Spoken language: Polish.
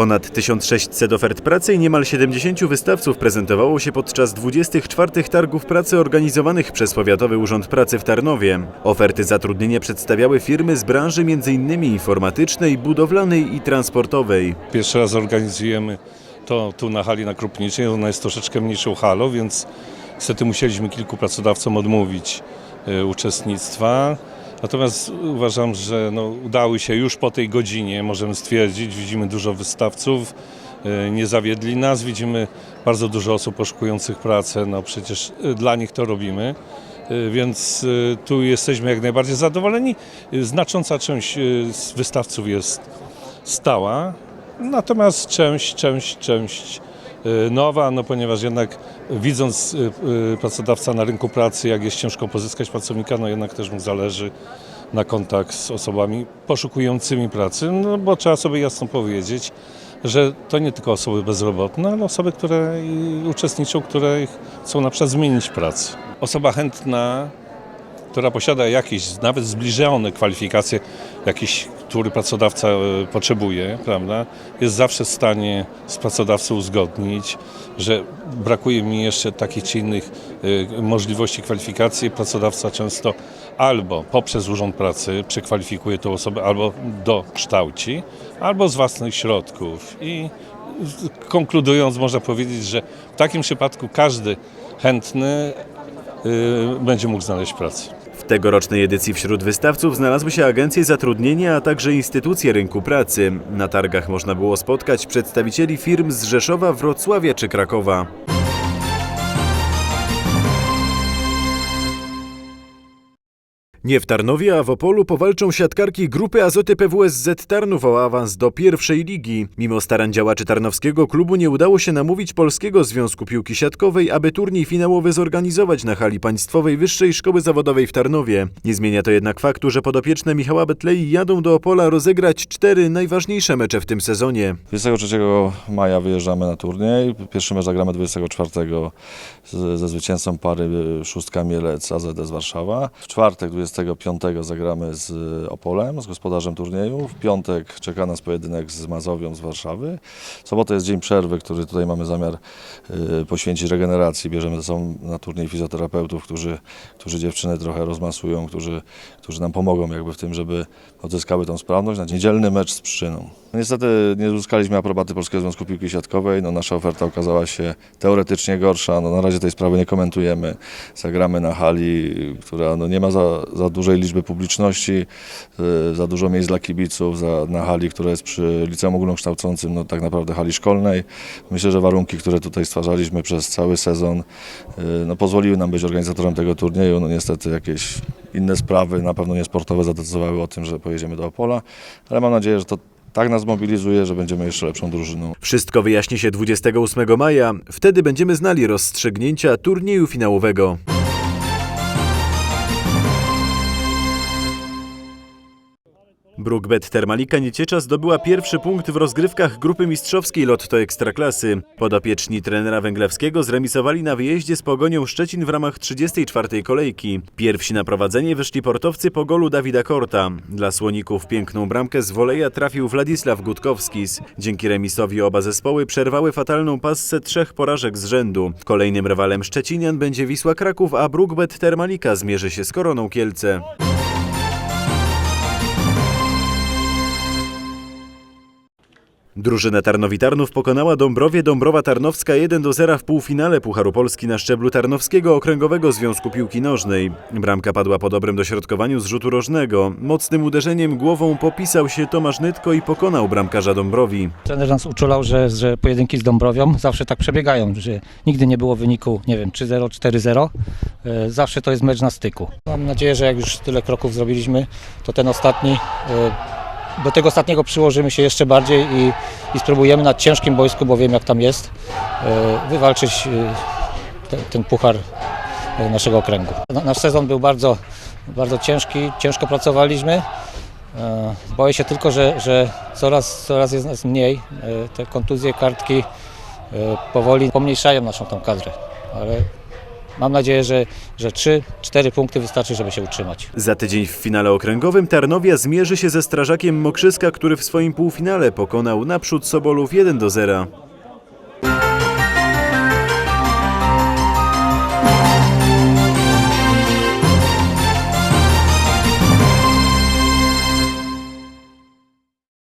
Ponad 1600 ofert pracy i niemal 70 wystawców prezentowało się podczas 24 targów pracy organizowanych przez Powiatowy Urząd Pracy w Tarnowie. Oferty zatrudnienia przedstawiały firmy z branży m.in. informatycznej, budowlanej i transportowej. Pierwszy raz organizujemy to tu na hali na Krupniczej. Ona jest troszeczkę mniejszą halą, więc niestety musieliśmy kilku pracodawcom odmówić e, uczestnictwa. Natomiast uważam, że no, udały się już po tej godzinie, możemy stwierdzić, widzimy dużo wystawców, e, nie zawiedli nas, widzimy bardzo dużo osób poszukujących pracę, no przecież e, dla nich to robimy. E, Więc tu jesteśmy jak najbardziej zadowoleni. Znacząca część wystawców jest stała, natomiast część, część, część nowa, no ponieważ jednak widząc y, y, pracodawca na rynku pracy, jak jest ciężko pozyskać pracownika, no jednak też mu zależy na kontakt z osobami poszukującymi pracy, no bo trzeba sobie jasno powiedzieć, że to nie tylko osoby bezrobotne, ale osoby, które y, uczestniczą, które chcą na przykład zmienić pracę. Osoba chętna która posiada jakieś nawet zbliżone kwalifikacje, jakieś, który pracodawca e, potrzebuje, prawda, jest zawsze w stanie z pracodawcą uzgodnić, że brakuje mi jeszcze takich czy innych e, możliwości kwalifikacji. Pracodawca często albo poprzez Urząd Pracy przekwalifikuje tę osobę, albo dokształci, albo z własnych środków. I konkludując, można powiedzieć, że w takim przypadku każdy chętny y, będzie mógł znaleźć pracę. W tegorocznej edycji wśród wystawców znalazły się agencje zatrudnienia, a także instytucje rynku pracy. Na targach można było spotkać przedstawicieli firm z Rzeszowa, Wrocławia czy Krakowa. Nie w Tarnowie, a w Opolu powalczą siatkarki grupy Azoty PWSZ Tarnów o awans do pierwszej ligi. Mimo starań działaczy tarnowskiego klubu nie udało się namówić Polskiego Związku Piłki Siatkowej, aby turniej finałowy zorganizować na hali państwowej Wyższej Szkoły Zawodowej w Tarnowie. Nie zmienia to jednak faktu, że podopieczne Michała Betlei jadą do Opola rozegrać cztery najważniejsze mecze w tym sezonie. 23 maja wyjeżdżamy na turniej. Pierwszy mecz zagramy 24 z, ze zwycięzcą pary y, Szóstka Mielec AZS Warszawa. W czwartek 25 zagramy z Opolem, z gospodarzem turnieju. W piątek czeka nas pojedynek z Mazowią z Warszawy. W sobotę jest dzień przerwy, który tutaj mamy zamiar y, poświęcić regeneracji. Bierzemy ze sobą na turniej fizjoterapeutów, którzy, którzy dziewczyny trochę rozmasują, którzy, którzy nam pomogą jakby w tym, żeby odzyskały tą sprawność. Na niedzielny mecz z Pszczyną. Niestety nie uzyskaliśmy aprobaty Polskiego Związku Piłki Siatkowej. No, nasza oferta okazała się teoretycznie gorsza. No, na razie tej sprawy nie komentujemy. Zagramy na hali, która no, nie ma za, za dużej liczby publiczności, y, za dużo miejsc dla kibiców, za, na hali, która jest przy liceum ogólnokształcącym, no, tak naprawdę hali szkolnej. Myślę, że warunki, które tutaj stwarzaliśmy przez cały sezon, y, no, pozwoliły nam być organizatorem tego turnieju. No, niestety jakieś inne sprawy, na pewno nie sportowe, zadecydowały o tym, że pojedziemy do Opola, ale mam nadzieję, że to tak nas mobilizuje, że będziemy jeszcze lepszą drużyną. Wszystko wyjaśni się 28 maja. Wtedy będziemy znali rozstrzygnięcia turnieju finałowego. Brookbet Termalika Nieciecza zdobyła pierwszy punkt w rozgrywkach grupy mistrzowskiej Lotto Ekstraklasy. Podopieczni trenera Węglewskiego zremisowali na wyjeździe z Pogonią Szczecin w ramach 34. kolejki. Pierwsi na prowadzenie wyszli portowcy po golu Dawida Korta. Dla Słoników piękną bramkę z woleja trafił Władysław Gutkowskis. Dzięki remisowi oba zespoły przerwały fatalną passę trzech porażek z rzędu. Kolejnym rywalem Szczecinian będzie Wisła Kraków, a Brookbet Termalika zmierzy się z Koroną Kielce. Drużyna Tarnowi Tarnów pokonała Dąbrowie Dąbrowa Tarnowska 1 do 0 w półfinale Pucharu Polski na szczeblu Tarnowskiego Okręgowego Związku Piłki Nożnej. Bramka padła po dobrym dośrodkowaniu z rzutu rożnego. Mocnym uderzeniem głową popisał się Tomasz Nytko i pokonał bramkarza Dąbrowi. Trener nas uczulał, że, że pojedynki z Dąbrowią zawsze tak przebiegają, że nigdy nie było wyniku, nie wiem, 3-0, 4-0. E, Zawsze to jest mecz na styku. Mam nadzieję, że jak już tyle kroków zrobiliśmy, to ten ostatni, e, do tego ostatniego przyłożymy się jeszcze bardziej i, i spróbujemy na ciężkim boisku, bo wiem jak tam jest, e, wywalczyć e, ten, ten puchar e, naszego okręgu. Na- Nasz sezon był bardzo, bardzo ciężki, ciężko pracowaliśmy. Boję się tylko, że, że coraz, coraz jest nas mniej. Te kontuzje, kartki powoli pomniejszają naszą tą kadrę, ale mam nadzieję, że, że 3-4 punkty wystarczy, żeby się utrzymać. Za tydzień w finale okręgowym Tarnowia zmierzy się ze strażakiem Mokrzyska, który w swoim półfinale pokonał naprzód Sobolów 1 do 0.